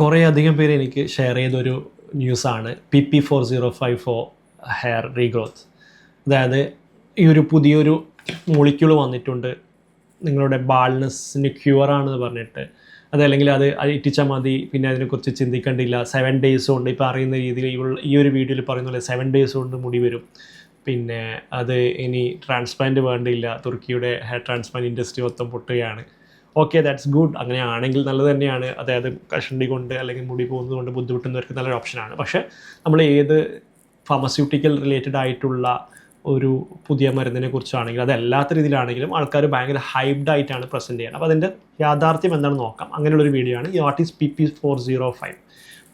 കുറേ അധികം പേര് എനിക്ക് ഷെയർ ചെയ്തൊരു ന്യൂസാണ് P P four zero five for hair regrowth അതായത് ഈ ഒരു പുതിയൊരു മോളിക്യൂൾ വന്നിട്ടുണ്ട്. നിങ്ങളുടെ ബാൾനെസ്സിന് ക്യൂർ ആണെന്ന് പറഞ്ഞിട്ട്. അതല്ലെങ്കിൽ അത് ഇറ്റിച്ചാൽ മതി. പിന്നെ അതിനെക്കുറിച്ച് ചിന്തിക്കേണ്ടില്ല. സെവൻ ഡേയ്സ് കൊണ്ട് ഇപ്പോൾ അറിയുന്ന രീതിയിൽ ഈ- ഒരു വീഡിയോയിൽ പറയുന്ന പോലെ സെവൻ ഡേയ്സ് കൊണ്ട് മുടി വരും. പിന്നെ അത് ഇനി ട്രാൻസ്പ്ലാന്റ് വേണ്ടിയില്ല തുർക്കിയുടെ ഹെയർ ട്രാൻസ്പ്ലാന്റ് ഇൻഡസ്ട്രി മൊത്തം പൊട്ടുകയാണ്. ഓക്കെ ദാറ്റ്സ് ഗുഡ് അങ്ങനെയാണെങ്കിൽ നല്ലത് തന്നെയാണ്. അതായത് കഷണ്ടി കൊണ്ട് അല്ലെങ്കിൽ മുടി പോകുന്നത് കൊണ്ട് ബുദ്ധിമുട്ടുന്നവർക്ക് നല്ലൊരു ഓപ്ഷനാണ് പക്ഷേ നമ്മൾ ഏത് ഫാർമസ്യൂട്ടിക്കൽ റിലേറ്റഡ് ആയിട്ടുള്ള ഒരു പുതിയ മരുന്നിനെ കുറിച്ചാണെങ്കിലും അത് അല്ലാത്ത രീതിയിലാണെങ്കിലും ആൾക്കാർ ഭയങ്കര ഹൈബ്ഡ് ആയിട്ടാണ് പ്രസന്റ് ചെയ്യുന്നത്. അപ്പോൾ അതിന്റെ യാഥാർത്ഥ്യം എന്താണെന്ന് നോക്കാം. അങ്ങനെയുള്ളൊരു വീഡിയോ ആണ്. ഈ what is P P four zero five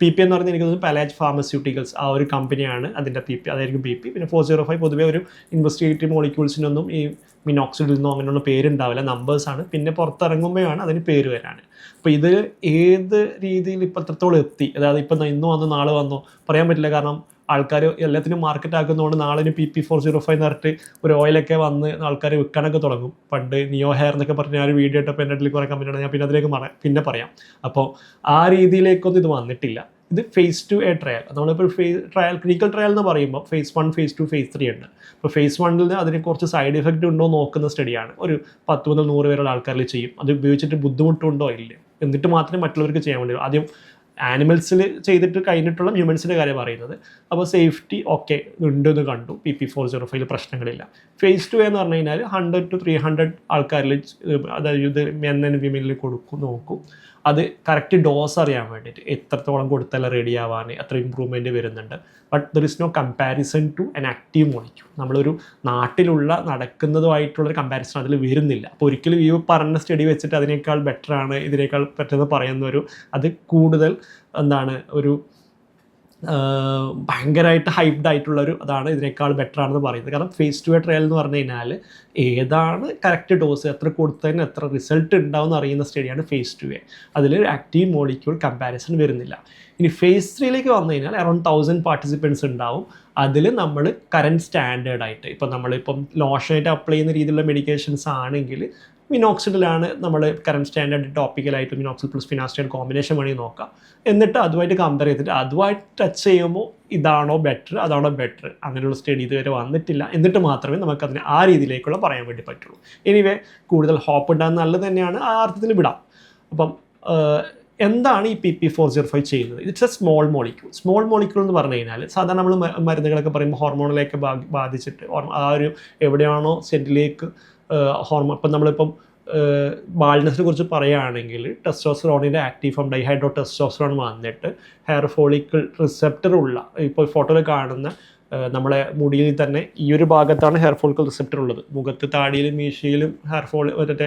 P P എന്ന് പറയുന്നത് എനിക്ക് തോന്നുന്നു പലാജ് ഫാർമസ്യൂട്ടിക്കൽസ് ആ ഒരു കമ്പനിയാണ് അതിന്റെ പി പി അതായിരിക്കും പി പി പിന്നെ ഫോർ സീറോ ഫൈവ് പൊതുവേ ഒരു ഇൻവെസ്റ്റിഗേറ്റീവ് മോളിക്യൂൾസിനൊന്നും ഈ മിനോക്സിഡിൽ നിന്നോ അങ്ങനെയുള്ള പേരുണ്ടാവില്ല. നമ്പേഴ്സാണ് പിന്നെ പുറത്തിറങ്ങുമ്പോഴാണ് അതിന് പേര് വരാണ് അപ്പോൾ ഇത് ഏത് രീതിയിൽ ഇപ്പോൾ എത്രത്തോളം എത്തി? അതായത് ഇപ്പം ഇന്ന് വന്നു നാളെ വന്നോ പറയാൻ പറ്റില്ല. കാരണം ആൾക്കാർ എല്ലാത്തിനും മാർക്കറ്റ് ആക്കുന്നതുകൊണ്ട് നാളെ ഇനി P P four zero five എന്ന് പറഞ്ഞിട്ട് ഒരു ഓയിലൊക്കെ വന്ന് ആൾക്കാർ വിൽക്കാനൊക്കെ തുടങ്ങും. പണ്ട് നിയോ ഹെയർ എന്നൊക്കെ പറഞ്ഞ് ഞാൻ ഒരു വീഡിയോ ഇട്ടപ്പോൾ എന്റെ കുറേ കമ്പനിയാണ് ഞാൻ പിന്നെ അതിലേക്ക് പിന്നെ പറയാം. അപ്പോൾ ആ രീതിയിലേക്കൊന്നും ഇത് വന്നിട്ടില്ല. ഇത് ഫേസ് ടു എ ട്രയൽ നമ്മളിപ്പോൾ ഫേസ് ട്രയൽ ക്ലിനിക്കൽ ട്രയൽ എന്ന് പറയുമ്പോൾ phase one phase two phase three ഉണ്ട്. അപ്പോൾ ഫേസ് വണ്ണിൽ അതിന് കുറച്ച് സൈഡ് എഫക്റ്റ് ഉണ്ടോ നോക്കുന്ന സ്റ്റഡിയാണ് ഒരു പത്ത് മുതൽ നൂറ് പേരുള്ള ആൾക്കാരിൽ ചെയ്യും. അത് ഉപയോഗിച്ചിട്ട് ബുദ്ധിമുട്ടുണ്ടോ? ഇല്ല. എന്നിട്ട് മാത്രമേ മറ്റുള്ളവർക്ക് ചെയ്യാൻ വേണ്ടി ആദ്യം ആനിമൽസിൽ ചെയ്തിട്ട് കഴിഞ്ഞിട്ടുള്ള ഹ്യൂമൻസിന്റെ കാര്യം പറയുന്നത്. അപ്പോൾ സേഫ്റ്റി ഓക്കെ ഉണ്ട് എന്ന് കണ്ടു P P four zero five പ്രശ്നങ്ങളില്ല. Phase two എന്ന് പറഞ്ഞു കഴിഞ്ഞാൽ ഹൺഡ്രഡ് ടു ത്രീ ഹൺഡ്രഡ് ആൾക്കാരിൽ അതായത് മെൻ ആൻഡ് വിമനിൽ കൊടുക്കും നോക്കും. അത് കറക്റ്റ് ഡോസ് അറിയാൻ വേണ്ടിയിട്ട് എത്രത്തോളം കൊടുത്താൽ റെഡി ആവാൻ എത്ര ഇമ്പ്രൂവ്മെന്റ് വരുന്നുണ്ട്. But there is no comparison to an active molecule നമ്മളൊരു നാട്ടിലുള്ള നടക്കുന്നതുമായിട്ടുള്ളൊരു കമ്പാരിസൺ അതിൽ വരുന്നില്ല. അപ്പോൾ ഒരിക്കലും ഈ പറഞ്ഞ സ്റ്റഡി വെച്ചിട്ട് അതിനേക്കാൾ ബെറ്ററാണ് ഇതിനേക്കാൾ പറ്റുന്നത് പറയുന്ന ഒരു അത് കൂടുതൽ എന്താണ് ഒരു ഭയങ്കരമായിട്ട് ഹൈപ്ഡ് ആയിട്ടുള്ള ഒരു അതാണ് ഇതിനേക്കാൾ ബെറ്റർ ആണെന്ന് പറയുന്നത്. കാരണം ഫേസ് ടു ട്രയൽ എന്ന് പറഞ്ഞു കഴിഞ്ഞാൽ ഏതാണ് കറക്റ്റ് ഡോസ് എത്ര കൊടുത്തതിന് എത്ര റിസൾട്ട് ഉണ്ടാവും എന്ന് അറിയുന്ന സ്റ്റഡിയാണ് ഫേസ് ടു എ അതിൽ ആക്റ്റീവ് മോളിക്യൂൾ കമ്പാരിസൺ വരുന്നില്ല. ഇനി ഫേസ് ത്രീയിലേക്ക് വന്നു കഴിഞ്ഞാൽ അറൗണ്ട് തൗസൻഡ് പാർട്ടിസിപ്പൻസ് ഉണ്ടാവും. അതിൽ നമ്മൾ കറന്റ് സ്റ്റാൻഡേർഡായിട്ട് ഇപ്പം നമ്മളിപ്പം ലോഷനായിട്ട് അപ്ലൈ ചെയ്യുന്ന രീതിയിലുള്ള മെഡിക്കേഷൻസ് ആണെങ്കിൽ മിനോക്സിഡിലാണ് നമ്മൾ കറണ്ട് സ്റ്റാൻഡേർഡ് ടോപ്പിക്കലായിട്ട് മിനോക്സിൽ പ്ലസ് ഫിനാസ്റ്റൈഡ് കോമ്പിനേഷൻ വേണമെങ്കിൽ നോക്കാം. എന്നിട്ട് അതുമായിട്ട് കമ്പയർ ചെയ്തിട്ട് അതുമായിട്ട് ടച്ച് ചെയ്യുമ്പോൾ ഇതാണോ ബെറ്റർ അതാണോ ബെറ്റർ അങ്ങനെയുള്ള സ്റ്റഡി ഇതുവരെ വന്നിട്ടില്ല. എന്നിട്ട് മാത്രമേ നമുക്കതിനെ ആ രീതിയിലേക്കുള്ള പറയാൻ വേണ്ടി പറ്റുള്ളൂ. എനിവേ കൂടുതൽ ഹോപ്പ് ഉണ്ടാകുന്ന നല്ലത് തന്നെയാണ്. ആ അർത്ഥത്തിൽ വിടാം. അപ്പം എന്താണ് ഈ P P four zero five ചെയ്യുന്നത്? It's a small molecule small molecule എന്ന് പറഞ്ഞു കഴിഞ്ഞാൽ സാധാരണ നമ്മൾ മരുന്നുകളൊക്കെ പറയുമ്പോൾ ഹോർമോണിലേക്ക് ബാധിച്ചിട്ട് ആ ഒരു എവിടെയാണോ സെല്ലിലേക്ക് ഹോർമോൺ ഇപ്പം നമ്മളിപ്പം ബാൾനെസ്സിനെ കുറിച്ച് പറയുകയാണെങ്കിൽ ടെസ്റ്റോസ്റ്ററോണിന്റെ ആക്റ്റീവ് ഫോം ഡൈഹൈഡ്രോ ടെസ്റ്റോസ്റ്ററോൺ വന്നിട്ട് ഹെയർ ഫോളിക്കിൾ റിസെപ്റ്റർ ഉള്ള ഇപ്പോൾ ഫോട്ടോയിൽ കാണുന്ന നമ്മളെ മുടിയിൽ തന്നെ ഈ ഒരു ഭാഗത്താണ് ഹെയർ ഫോളിക്കൽ റിസെപ്റ്റർ ഉള്ളത്. മുഖത്ത് താടിയിലും മീശയിലും ഹെയർ ഫോൾ മറ്റേ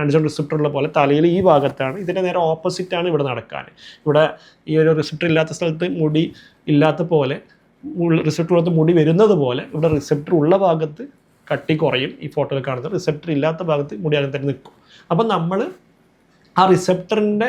ആൻഡ്രോൺ റിസെപ്റ്റർ ഉള്ള പോലെ തലയിൽ ഈ ഭാഗത്താണ്. ഇതിന്റെ നേരെ ഓപ്പോസിറ്റാണ് ഇവിടെ നടക്കാൻ ഇവിടെ ഈ ഒരു റിസെപ്റ്റർ ഇല്ലാത്ത സ്ഥലത്ത് മുടി ഇല്ലാത്ത പോലെ റിസെപ്റ്റർ ഉള്ളത് മുടി വരുന്നത് പോലെ ഇവിടെ റിസെപ്റ്റർ ഉള്ള ഭാഗത്ത് കട്ടി കുറയും ഈ ഫോട്ടോയിൽ കാണുന്നത്. റിസെപ്റ്റർ ഇല്ലാത്ത ഭാഗത്ത് മുടി അങ്ങനെ തന്നെ നിൽക്കും. അപ്പം നമ്മൾ ആ റിസെപ്റ്ററിന്റെ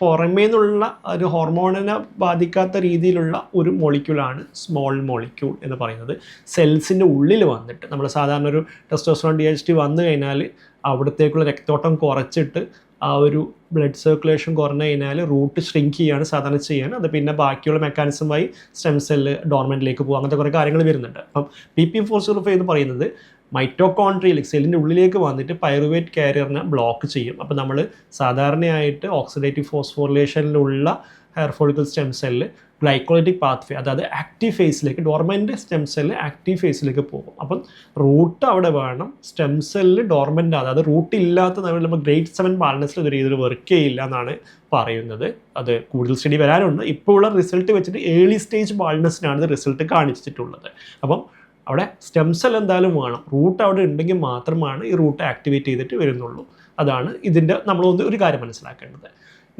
പുറമേ നിന്നുള്ള ഒരു ഹോർമോണിനെ ബാധിക്കാത്ത രീതിയിലുള്ള ഒരു മോളിക്യൂളാണ് സ്മോൾ മോളിക്യൂൾ എന്ന് പറയുന്നത്. സെൽസിന്റെ ഉള്ളിൽ വന്നിട്ട് നമ്മൾ സാധാരണ ഒരു ടെസ്റ്റോസ്റ്ററോൺ ഡി എച്ച് ടി വന്നു കഴിഞ്ഞാൽ അവിടത്തേക്കുള്ള രക്തോട്ടം കുറച്ചിട്ട് ആ ഒരു ബ്ലഡ് സർക്കുലേഷൻ കുറഞ്ഞു കഴിഞ്ഞാൽ റൂട്ട് ഷ്രിങ്ക് ചെയ്യാണ് സാധാരണ ചെയ്യാൻ അത് പിന്നെ ബാക്കിയുള്ള മെക്കാനിസമായി സ്റ്റെം സെല്ല് ഡോർമെന്റിലേക്ക് പോകും. അങ്ങനത്തെ കുറേ കാര്യങ്ങൾ വരുന്നുണ്ട്. അപ്പം P P four zero five എന്ന് പറയുന്നത് മൈറ്റോകോൺട്രിയൽ സെല്ലിന്റെ ഉള്ളിലേക്ക് വന്നിട്ട് പൈറുവേറ്റ് കാരിയറിനെ ബ്ലോക്ക് ചെയ്യും. അപ്പോൾ നമ്മൾ സാധാരണയായിട്ട് oxidative ഫോസ്ഫോറിലേഷനിലുള്ള hair follicle stem cell glycolytic pathway അതായത് ആക്റ്റീവ് ഫേസിലേക്ക് ഡോർമെന്റ് സ്റ്റെം സെല്ല് ആക്റ്റീവ് ഫേസിലേക്ക് പോകും. അപ്പം റൂട്ട് അവിടെ വേണം സ്റ്റെം സെല്ല് ഡോർമെന്റ് അതായത് റൂട്ട് ഇല്ലാത്ത നമ്മൾ ഗ്രേറ്റ് സെവൻ ബാലൻസിൽ ഒരു രീതിയിൽ വർക്ക് ചെയ്യില്ല എന്നാണ് പറയുന്നത്. അത് കൂടുതൽ സ്റ്റഡി വരാനുണ്ട്. ഇപ്പോൾ ഉള്ള റിസൾട്ട് വെച്ചിട്ട് ഏർലി സ്റ്റേജ് ബാൾനെസ്സിനാണ് ഇത് റിസൾട്ട് കാണിച്ചിട്ടുള്ളത്. അപ്പം അവിടെ സ്റ്റെം സെൽ എന്തായാലും വേണം. റൂട്ട് അവിടെ ഉണ്ടെങ്കിൽ മാത്രമാണ് ഈ റൂട്ട് ആക്ടിവേറ്റ് ചെയ്തിട്ട് വരുന്നുള്ളൂ. അതാണ് ഇതിന്റെ നമ്മളൊന്ന് ഒരു കാര്യം മനസ്സിലാക്കേണ്ടത്.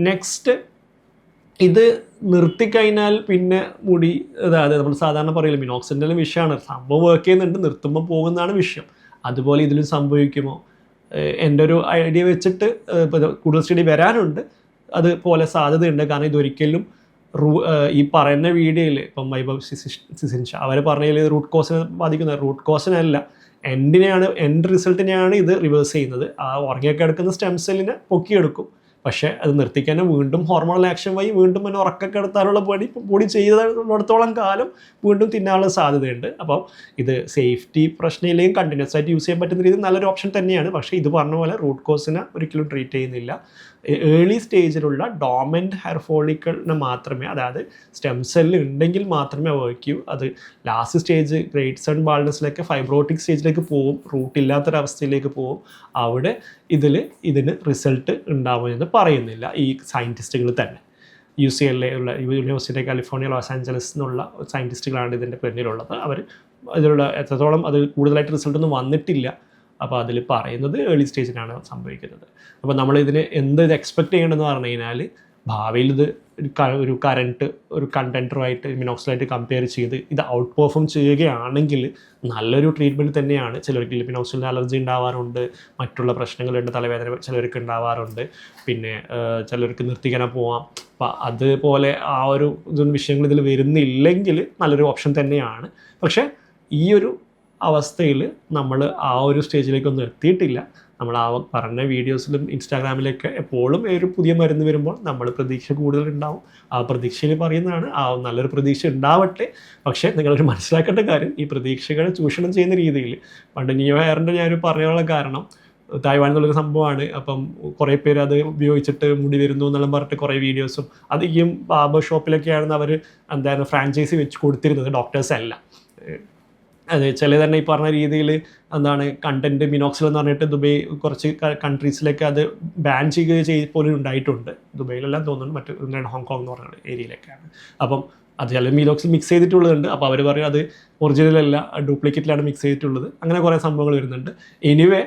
നെക്സ്റ്റ് ഇത് നിർത്തിക്കഴിഞ്ഞാൽ പിന്നെ മുടി അതായത് നമ്മൾ സാധാരണ പറയില്ല മിനോക്സിന്റെ വിഷയമാണ് സംഭവം വർക്ക് ചെയ്യുന്നുണ്ട് നിർത്തുമ്പോൾ പോകുന്നതാണ് വിഷയം. അതുപോലെ ഇതിലും സംഭവിക്കുമോ? എന്റെ ഒരു ഐഡിയ വെച്ചിട്ട് കൂടുതൽ സ്റ്റഡി വരാനുണ്ട്. അതുപോലെ സാധ്യതയുണ്ട്. കാരണം ഇതൊരിക്കലും റൂ ഈ പറയുന്ന വീഡിയോയിൽ ഇപ്പം വൈഭവ് സിസിൻഷ അവർ പറഞ്ഞതിൽ റൂട്ട് കോസിനെ ബാധിക്കുന്നത് റൂട്ട് കോസിനല്ല എൻഡിനെയാണ് എൻഡ് റിസൾട്ടിനെയാണ് ഇത് റിവേഴ്സ് ചെയ്യുന്നത്. ആ ഉറങ്ങിയൊക്കെ എടുക്കുന്ന സ്റ്റെം സെല്ലിനെ പൊക്കിയെടുക്കും. പക്ഷേ അത് നിർത്തിക്കാൻ വീണ്ടും ഹോർമോണൽ ആക്ഷൻ വഴി വീണ്ടും പിന്നെ ഉറക്കൊക്കെ എടുത്താലുള്ള പണി പൊടി ചെയ്തിടത്തോളം കാലം വീണ്ടും തിന്നാനുള്ള സാധ്യതയുണ്ട്. അപ്പം ഇത് സേഫ്റ്റി പ്രശ്നമില്ലെങ്കിൽ കണ്ടിന്യൂസ് ആയിട്ട് യൂസ് ചെയ്യാൻ പറ്റുന്ന രീതി നല്ലൊരു ഓപ്ഷൻ തന്നെയാണ്. പക്ഷേ ഇത് പറഞ്ഞ പോലെ റൂട്ട് കോസിനെ ഒരിക്കലും ട്രീറ്റ് ചെയ്യുന്നില്ല. ഏർലി സ്റ്റേജിലുള്ള ഡോമന്റ് ഹെയർ ഫോളിക്കളിന് മാത്രമേ അതായത് സ്റ്റെം സെല്ല് ഉണ്ടെങ്കിൽ മാത്രമേ വർക്ക് ചെയ്യൂ. അത് ലാസ്റ്റ് സ്റ്റേജ് ഗ്രേറ്റ് സൺ ബാൾഡസിലൊക്കെ ഫൈബ്രോട്ടിക് സ്റ്റേജിലേക്ക് പോകും റൂട്ട് ഇല്ലാത്തൊരവസ്ഥയിലേക്ക് പോകും അവിടെ ഇതിൽ ഇതിന് റിസൾട്ട് ഉണ്ടാവുമെന്ന് പറയുന്നില്ല ഈ സയന്റിസ്റ്റുകൾ തന്നെ. യു സി എൽ എ ഉള്ള university of California Los Angeles എന്നുള്ള സയന്റിസ്റ്റുകളാണ് ഇതിന്റെ പിന്നിലുള്ളത്. അവർ ഇതിലുള്ള എത്രത്തോളം അത് കൂടുതലായിട്ട് റിസൾട്ടൊന്നും വന്നിട്ടില്ല. അപ്പോൾ അതിൽ പറയുന്നത് ഏർലി സ്റ്റേജിലാണ് സംഭവിക്കുന്നത്. അപ്പോൾ നമ്മൾ ഇതിന് എന്ത് ഇത് എക്സ്പെക്ട് ചെയ്യണമെന്ന് പറഞ്ഞു കഴിഞ്ഞാൽ ഭാവിയിൽ ഇത് ഒരു കറണ്ട് ഒരു കണ്ടന്ററുമായിട്ട് മിനോക്സിലായിട്ട് കമ്പയർ ചെയ്ത് ഇത് ഔട്ട് പെർഫോം ചെയ്യുകയാണെങ്കിൽ നല്ലൊരു ട്രീറ്റ്മെന്റ് തന്നെയാണ്. ചിലർക്ക് മിനോക്സിലിന് അലർജി ഉണ്ടാവാറുണ്ട് മറ്റുള്ള പ്രശ്നങ്ങളുണ്ട് തലവേദന ചിലർക്ക് ഉണ്ടാവാറുണ്ട്. പിന്നെ ചിലർക്ക് നിർത്തിക്കാനെ പോവാം. അപ്പോൾ അതുപോലെ ആ ഒരു ഇതൊന്നും വിഷയങ്ങൾ ഇതിൽ വരുന്നില്ലെങ്കിൽ നല്ലൊരു ഓപ്ഷൻ തന്നെയാണ്. പക്ഷേ ഈ ഒരു അവസ്ഥയിൽ നമ്മൾ ആ ഒരു സ്റ്റേജിലേക്കൊന്നും എത്തിയിട്ടില്ല. നമ്മൾ ആ പറഞ്ഞ വീഡിയോസിലും ഇൻസ്റ്റാഗ്രാമിലൊക്കെ എപ്പോഴും ഒരു പുതിയ മരുന്ന് വരുമ്പോൾ നമ്മൾ പ്രതീക്ഷ കൂടുതൽ ഉണ്ടാവും ആ പ്രതീക്ഷയിൽ പറയുന്നതാണ് ആ നല്ലൊരു പ്രതീക്ഷ ഉണ്ടാവട്ടെ. പക്ഷേ നിങ്ങളൊരു മനസ്സിലാക്കേണ്ട കാര്യം ഈ പ്രതീക്ഷകളെ ചൂഷണം ചെയ്യുന്ന രീതിയിൽ പണ്ട് നിയോ എയറിന്റെ ഞാനൊരു പറയാനുള്ള കാരണം തായ്വാൻ എന്നുള്ളൊരു സംഭവമാണ്. അപ്പം കുറേ പേര് അത് ഉപയോഗിച്ചിട്ട് മുടി വരുന്നു എന്നെല്ലാം പറഞ്ഞിട്ട് കുറേ വീഡിയോസും അത് ഈ ബാബർ ഷോപ്പിലൊക്കെയാണെന്ന് അവർ എന്താണ് ഫ്രാഞ്ചൈസി വെച്ച് കൊടുത്തിരുന്നത് ഡോക്ടേഴ്സ് അല്ല. അതെ ചില തന്നെ ഈ പറഞ്ഞ രീതിയിൽ എന്താണ് കണ്ടന്റ് മിനോക്സിൽ എന്ന് പറഞ്ഞിട്ട് ദുബൈ കുറച്ച് കൺട്രീസിലേക്ക് അത് ബാൻ ചെയ്യുക ചെയ്ത് പോലും ഉണ്ടായിട്ടുണ്ട്. ദുബൈയിലെല്ലാം തോന്നുന്നു മറ്റു ഹോങ്കോങ് എന്ന് പറഞ്ഞ ഏരിയയിലൊക്കെയാണ് അപ്പം അത് ചില മിനോക്സിൽ മിക്സ് ചെയ്തിട്ടുള്ളതുണ്ട്. അപ്പോൾ അവർ പറയും അത് ഒറിജിനലല്ല ഡ്യൂപ്ലിക്കേറ്റിലാണ് മിക്സ് ചെയ്തിട്ടുള്ളത്. അങ്ങനെ കുറേ സംഭവങ്ങൾ വരുന്നുണ്ട്. എനിവേ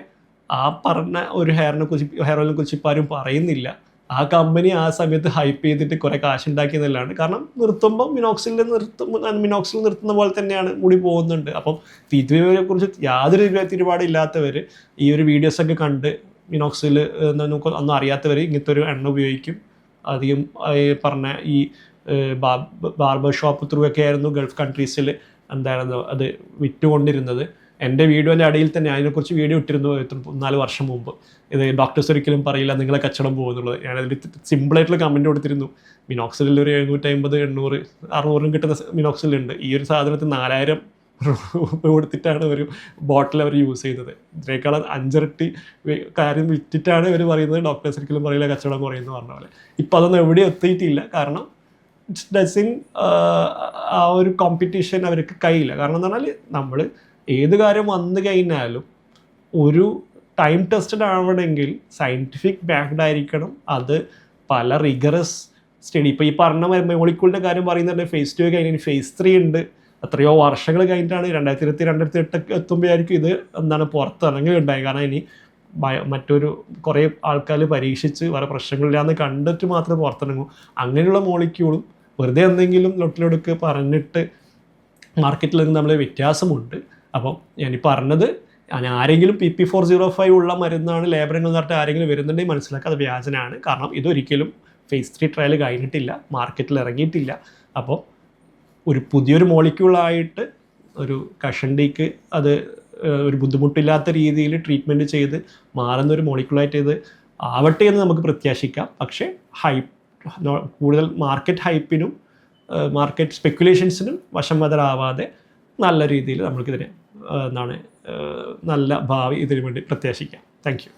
ആ പറഞ്ഞ ഒരു ഹെയറിനെ കുറിച്ച് ഹെയർ ഓയിലിനെ കുറിച്ച് ഇപ്പോൾ ആരും പറയുന്നില്ല. ആ കമ്പനി ആ സമയത്ത് ഹൈപ്പ് ചെയ്തിട്ട് കുറേ കാശ് എന്നുള്ളതാണ് കാരണം നിർത്തുമ്പോൾ മിനോക്സിൽ നിർത്തും മിനോക്സിൽ നിർത്തുന്ന പോലെ തന്നെയാണ് മുടി പോകുന്നുണ്ട്. അപ്പം തീറ്റുവിനെ കുറിച്ച് യാതൊരു തിരുപാടില്ലാത്തവർ ഈ ഒരു വീഡിയോസ് ഒക്കെ കണ്ട് മിനോക്സിൽ നമുക്ക് ഒന്നും അറിയാത്തവർ ഇങ്ങനത്തെ ഒരു എണ്ണ ഉപയോഗിക്കും. അധികം പറഞ്ഞ ഈ ബാർബർ ഷോപ്പ് ത്രൂ ഒക്കെ ആയിരുന്നു ഗൾഫ് കൺട്രീസിൽ എന്തായിരുന്നു അത് വിറ്റുകൊണ്ടിരുന്നത്. എന്റെ വീഡിയോന്റെ അടിയിൽ തന്നെ അതിനെക്കുറിച്ച് വീഡിയോ ഇട്ടിരുന്നു നാല് വർഷം മുമ്പ്. ഇത് ഡോക്ടേഴ്സ് ഒരിക്കലും പറയില്ല നിങ്ങളെ കച്ചടം പോകുന്നുള്ളത് ഞാൻ അതിൽ സിമ്പിളായിട്ടുള്ള കമന്റ് കൊടുത്തിരുന്നു. മിനോക്സിലിൽ ഒരു എഴുന്നൂറ്റമ്പത് എണ്ണൂറ് അറുന്നൂറും കിട്ടുന്ന മിനോക്സിലുണ്ട് ഈ ഒരു സാധനത്തിന് നാലായിരം കൊടുത്തിട്ടാണ് ഒരു ബോട്ടിൽ അവർ യൂസ് ചെയ്യുന്നത്. ഇതിനേക്കാൾ അഞ്ചിരട്ടി കാര്യം വിറ്റിട്ടാണ് ഇവർ പറയുന്നത്. ഡോക്ടേഴ്സ് ഒരിക്കലും പറയില്ല കച്ചവടം കുറയുന്നു പറഞ്ഞ പോലെ. ഇപ്പം അതൊന്നും എവിടെ എത്തിയിട്ടില്ല. കാരണം ഡസിങ് ആ ഒരു കോമ്പറ്റീഷൻ അവർക്ക് കയ്യില്ല. കാരണം എന്ന് പറഞ്ഞാൽ നമ്മൾ ഏത് കാര്യം വന്നു കഴിഞ്ഞാലും ഒരു ടൈം ടെസ്റ്റഡ് ആവണമെങ്കിൽ സയന്റിഫിക് ബാക്ക്ഡ് ആയിരിക്കണം. അത് പല റിഗറസ് സ്റ്റഡി ഇപ്പോൾ ഈ പറഞ്ഞ മോളിക്കൂളിന്റെ കാര്യം പറയുന്നുണ്ട്. ഫേസ് ടു കഴിഞ്ഞ് ഫേസ് ത്രീ ഉണ്ട്. എത്രയോ വർഷങ്ങൾ കഴിഞ്ഞിട്ടാണ് രണ്ടായിരത്തി ഇരുപത്തി രണ്ടായിരത്തി എട്ട് എത്തുമ്പോഴായിരിക്കും ഇത് എന്താണ് പുറത്തിറങ്ങി ഉണ്ടായത് കാരണം ഇനി മറ്റൊരു കുറേ ആൾക്കാർ പരീക്ഷിച്ച് വേറെ പ്രശ്നങ്ങളില്ലാന്ന് കണ്ടിട്ട് മാത്രമേ പുറത്തിറങ്ങൂ. അങ്ങനെയുള്ള മോളിക്യൂളും വെറുതെ എന്തെങ്കിലും ലൊട്ടിലൊടുക്ക് പറഞ്ഞിട്ട് മാർക്കറ്റിൽ നിന്ന് തമ്മിൽ വ്യത്യാസമുണ്ട്. അപ്പം ഞാൻ പറഞ്ഞത് ആരെങ്കിലും P P four zero five ഉള്ള മരുന്നാണ് ലേബറിംഗ് നടത്തി ആരെങ്കിലും വരുന്നുണ്ടെങ്കിൽ മനസ്സിലാക്കുക അത് വ്യാജനാണ്. കാരണം ഇതൊരിക്കലും ഫേസ് ത്രീ ട്രയൽ കഴിഞ്ഞിട്ടില്ല മാർക്കറ്റിൽ ഇറങ്ങിയിട്ടില്ല. അപ്പോൾ ഒരു പുതിയൊരു മോളിക്യൂളായിട്ട് ഒരു കഷണ്ടിക്ക് അത് ഒരു ബുദ്ധിമുട്ടില്ലാത്ത രീതിയിൽ ട്രീറ്റ്മെന്റ് ചെയ്ത് മാറുന്ന ഒരു മോളിക്യൂളായിട്ട് ഇത് ആവട്ടെ എന്ന് നമുക്ക് പ്രത്യാശിക്കാം. പക്ഷേ ഹൈപ്പ് കൂടുതൽ മാർക്കറ്റ് ഹൈപ്പിനും മാർക്കറ്റ് സ്പെക്കുലേഷൻസിനും വശംവതരാവാതെ നല്ല രീതിയിൽ നമ്മൾക്കിതിനെ എന്താണ് നല്ല ഭാവി ഇതിനു വേണ്ടി പ്രത്യാശിക്കാം. Thank you